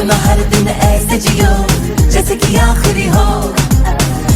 अपना हर दिन ऐसे जियो जैसे कि आखिरी हो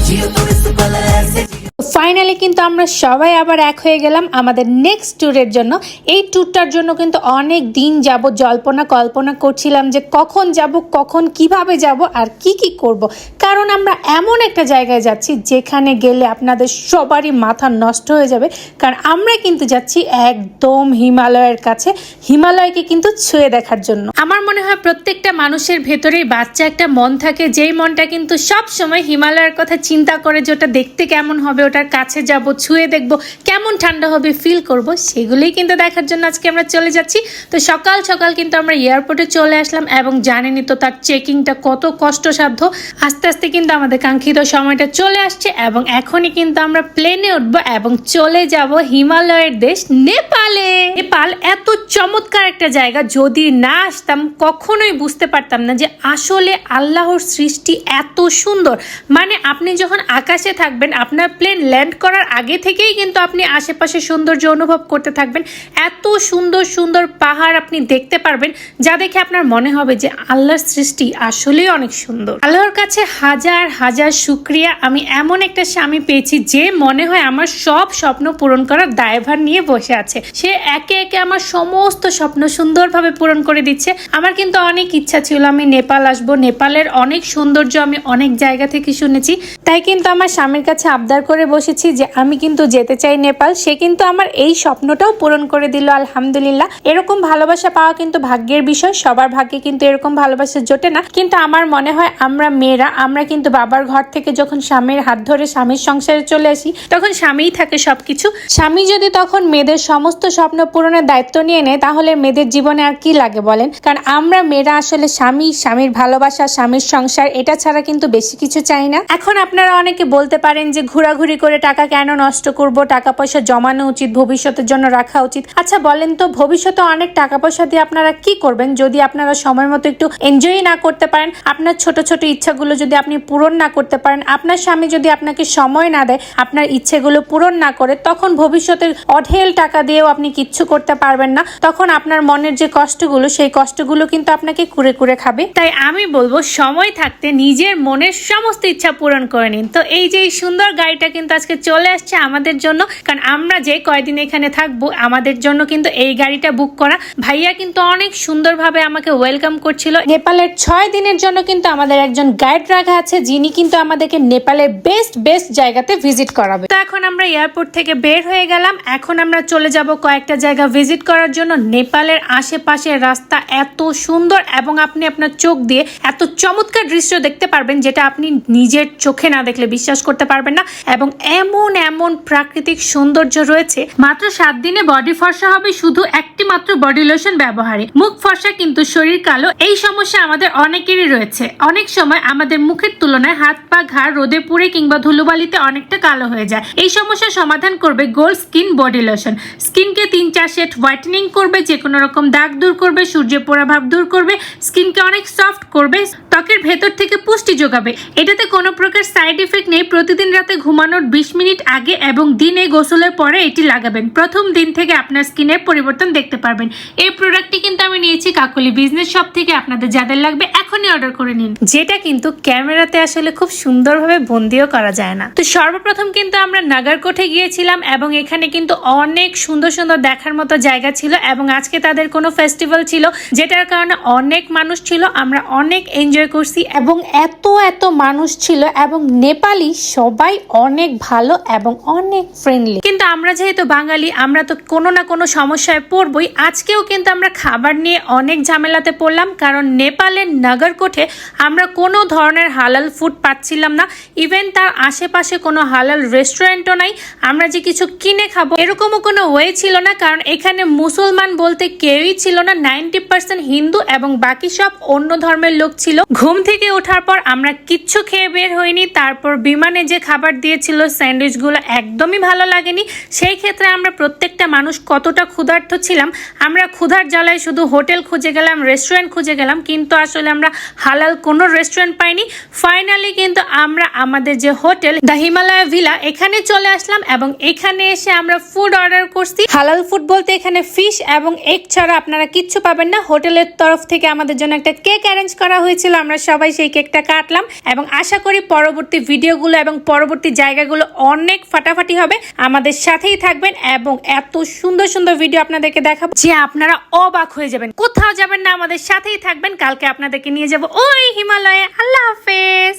जियो तो इस पल ऐसे जियो ফাইনালি কিন্তু আমরা সবাই আবার এক হয়ে গেলাম আমাদের নেক্সট ট্যুরের জন্য। এই ট্যুরটার জন্য কিন্তু অনেক দিন যাব, জল্পনা কল্পনা করছিলাম যে কখন যাব, কখন কীভাবে যাব আর কি কি করব। কারণ আমরা এমন একটা জায়গায় যাচ্ছি যেখানে গেলে আপনাদের সবারই মাথা নষ্ট হয়ে যাবে। কারণ আমরা কিন্তু যাচ্ছি একদম হিমালয়ের কাছে, হিমালয়কে কিন্তু ছুঁয়ে দেখার জন্য। আমার মনে হয় প্রত্যেকটা মানুষের ভেতরেই বাচ্চা একটা মন থাকে, যেই মনটা কিন্তু সব সময় হিমালয়ের কথা চিন্তা করে যে ওটা দেখতে কেমন হবে ওটার কাছে যাব, ছুঁয়ে দেখব কেমন ঠান্ডা হবে ফিল করব, সেগুলোই কিন্তু দেখার জন্য আজকে আমরা চলে যাচ্ছি। তো সকাল সকাল কিন্তু আমরা এয়ারপোর্টে চলে আসলাম এবং জানেনই তো তার চেকিংটা কত কষ্টসাধ্য। আস্তে আস্তে কিন্তু আমাদের কাঙ্ক্ষিত সময়টা চলে আসছে এবং এখনই কিন্তু আমরা প্লেনে উঠবো এবং চলে যাব হিমালয়ের দেশ নেপালে। নেপাল এত চমৎকার একটা জায়গা, যদি না আসতাম কখনোই বুঝতে পারতাম না যে আসলে আল্লাহর সৃষ্টি এত সুন্দর। মানে আপনি যখন আকাশে থাকবেন, আপনার প্লেন ল্যান্ড করার আগে থেকেই কিন্তু আপনি আশেপাশে সৌন্দর্য অনুভব করতে থাকবেন। এত সুন্দর সুন্দর পাহাড় আপনি দেখতে পারবেন, যা দেখে আপনার মনে হবে যে আল্লাহর সৃষ্টি আসলেই অনেক সুন্দর। আল্লাহর কাছে হাজার হাজার শুক্রিয়া। আমি এমন একটা স্বামী পেয়েছি যে মনে হয় আমার সব স্বপ্ন পূরণ করার দায়ভার নিয়ে বসে আছে। সে একে একে আমার সমস্ত স্বপ্ন সুন্দরভাবে পূরণ করে দিচ্ছে। আমার কিন্তু অনেক ইচ্ছা ছিল, আমি নেপাল আসব। নেপালের অনেক সৌন্দর্য আমি অনেক জায়গা থেকে শুনেছি। তাই কিন্তু আমার স্বামীর কাছে আবদার করে বসেছি যে আমি কিন্তু যেতে চাই নেপাল, সে কিন্তু আমার এই স্বপ্নটাও পূরণ করে দিল, আলহামদুলিল্লাহ। এরকম ভালোবাসা পাওয়া কিন্তু ভাগ্যের বিষয়, সবার ভাগ্যে কিন্তু এরকম ভালোবাসা জোটে না। কিন্তু আমার মনে হয় আমরা মেয়েরা, আমরা কিন্তু বাবার ঘর থেকে যখন স্বামীর হাত ধরে স্বামীর সংসারে চলে আসি, তখন স্বামীই থাকে সবকিছু। স্বামী যদি তখন মেয়েদের সমস্ত স্বপ্ন পূরণের দায়িত্ব নিয়ে নেয়, তাহলে মেয়েদের জীবনে আর কি লাগে বলেন? কারণ আমরা মেয়েরা আসলে স্বামী, স্বামীর ভালোবাসা, স্বামীর সংসার, এটা ছাড়া কিন্তু বেশি কিছু চাই না। এখন আপনারা অনেকে বলতে পারেন যে ঘোরাঘুরি করে টাকা কেন নষ্ট করব? টাকা পয়সা জমানো উচিত ভবিষ্যতের জন্য রাখা উচিত। আচ্ছা বলেন তো, ভবিষ্যতে অনেক টাকা পয়সা দিয়ে আপনারা কি করবেন? যদি আপনারা সময় মতো একটু এনজয় না করতে পারেন, আপনার ছোট ছোট ইচ্ছাগুলো যদি আপনি পূরণ না করতে পারেন, আপনার স্বামী যদি আপনাকে সময় না দেয়, আপনার ইচ্ছেগুলো পূরণ না করে, তখন ভবিষ্যতের অঢেল টাকা দিয়েও আপনি কিচ্ছু করতে পারবেন না। তখন আপনার মনের যে কষ্টগুলো, সেই কষ্টগুলো কিন্তু আপনাকে কুড়ে কুড়ে খাবে। তাই আমি বলব, সময় থাকতে নিজের মনের সমস্ত ইচ্ছা পূরণ করে নিন। তো এই যে সুন্দর গাড়িটা কিন্তু আজকে চলে আসছে আমাদের জন্য, কারণ আমরা যে কয়দিন এখানে থাকব, আমাদের জন্য কিন্তু এই গাড়িটা বুক করা। ভাইয়া কিন্তু অনেক সুন্দরভাবে আমাকে ওয়েলকাম করছিল। নেপালের ছয় দিনের জন্য কিন্তু আমাদের একজন গাইড রাখা আছে, যিনি কিন্তু আমাদেরকে নেপালের বেস্ট বেস্ট জায়গাতে ভিজিট করাবে। তো এখন আমরা এয়ারপোর্ট থেকে বের হয়ে গেলাম। এখন আমরা চলে যাব কয়েকটা জায়গা ভিজিট করার জন্য। নেপালের আশেপাশের রাস্তা এত সুন্দর এবং আপনি আপনার চোখ দিয়ে এত চমৎকার দৃশ্য দেখতে পারবেন, যেটা আপনি নিজের চোখে না দেখলে বিশ্বাস করতে পারবেন না। এবং এমন এমন প্রাকৃতিক সৌন্দর্য রয়েছে, মাত্র সাত দিনে বডি ফর্সা হবে শুধু একটি মাত্র বডি লোশন ব্যবহারে। মুখ ফর্সা কিন্তু শরীর কালো, এই সমস্যা আমাদের অনেকেরই রয়েছে। অনেক সময় আমাদের মুখের তুলনায় হাত পা ঘাড় রোদে পুড়ে কিংবা ধুলোবালিতে অনেকটা কালো হয়ে যায়। এই সমস্যার সমাধান করবে গোল্ড স্কিন বডি লোশন স্কিনকে তিন চার সেট হোয়াইটেনিং করবে যে কোনো রকম দাগ দূর করবে সূর্যে পোড়া ভাব দূর করবে স্কিনকে অনেক সফট করবে। ত্বকের ভেতর থেকে পুষ্টি যোগাবে। এটাতে কোনো প্রকার সাইড এফেক্ট নেই। প্রতিদিন রাতে ঘুমানোর বিশ মিনিট আগে এবং দিনে গোসলের পরে এটি লাগাবেন। প্রথম দিন থেকে আপনার স্কিনের পরিবর্তন দেখতে পারবেন। এই প্রোডাক্টটি কিন্তু আমি নিয়েছি কাকুলি বিজনেস শপ থেকে। আপনাদের যাদের লাগবে এখনই অর্ডার করে নিন। যেটা কিন্তু ক্যামেরাতে আসলে খুব সুন্দরভাবে বন্দিও করা যায় না। তো সর্বপ্রথম কিন্তু আমরা নাগারকোঠে গিয়েছিলাম এবং এখানে কিন্তু অনেক সুন্দর সুন্দর দেখার মতো জায়গা ছিল এবং আজকে তাদের কোনো ফেস্টিভ্যাল ছিল, যেটার কারণে অনেক মানুষ ছিল। আমরা অনেক এনজয় করছি এবং এত এত মানুষ ছিল এবং নেপালি সবাই অনেক ভালো এবং অনেক ফ্রেন্ডলি কিন্তু আমরা যেহেতু বাঙালি, আমরা তো কোনো না কোনো সমস্যায় পড়বই। আজকেও কিন্তু আমরা খাবার নিয়ে অনেক ঝামেলাতে পড়লাম, কারণ নেপালের নাগরকোটে আমরা কোনো ধরনের হালাল ফুড পাচ্ছিলাম না। ইভেন তার আশেপাশে কোনো হালাল রেস্টুরেন্টও নাই। আমরা যে কিছু কিনে খাব, এরকমও কোনো ওয়ে ছিল না, কারণ এখানে মুসলমান বলতে কেউই ছিল না। নাইনটি পার্সেন্ট হিন্দু এবং বাকি সব অন্য ধর্মের লোক ছিল। ঘুম থেকে ওঠার পর আমরা কিচ্ছু খেয়ে বের হইনি। তারপর বিমানে যে খাবার দিয়েছিল, স্যান্ডউইচগুলো একদমই ভালো লাগেনি। সেই ক্ষেত্রে আমরা প্রত্যেকটা মানুষ কতটা ক্ষুধার্ত ছিলাম। আমরা ক্ষুধার জ্বালায় শুধু হোটেল খুঁজে গেলাম, রেস্টুরেন্ট খুঁজে গেলাম, কিন্তু আসলে আমরা হালাল কোনো রেস্টুরেন্ট পাইনি। ফাইনালি কিন্তু আমরা আমাদের যে হোটেল, দ্য হিমালয়া ভিলা, এখানে চলে আসলাম এবং এখানে এসে আমরা ফুড অর্ডার করছি। হালাল ফুড বলতে এখানে ফিশ এবং এগ ছাড়া আপনারা কিচ্ছু পাবেন না। হোটেলের তরফ থেকে আমাদের জন্য একটা কেক অ্যারেঞ্জ করা হয়েছিল। আমরা সবাই সেই কেকটা কাটলাম এবং আশা করি পরবর্তী ভিডিওগুলো এবং পরবর্তী জায়গাগুলো অনেক ফাটাফাটি হবে। আমাদের সাথেই থাকবেন এবং এত সুন্দর সুন্দর ভিডিও আপনাদেরকে দেখাবো যে আপনারা অবাক হয়ে যাবেন। কোথাও যাবেন না, আমাদের সাথেই থাকবেন। কালকে আপনাদেরকে নিয়ে যাব ওই হিমালয়ে। আল্লাহ হাফেজ।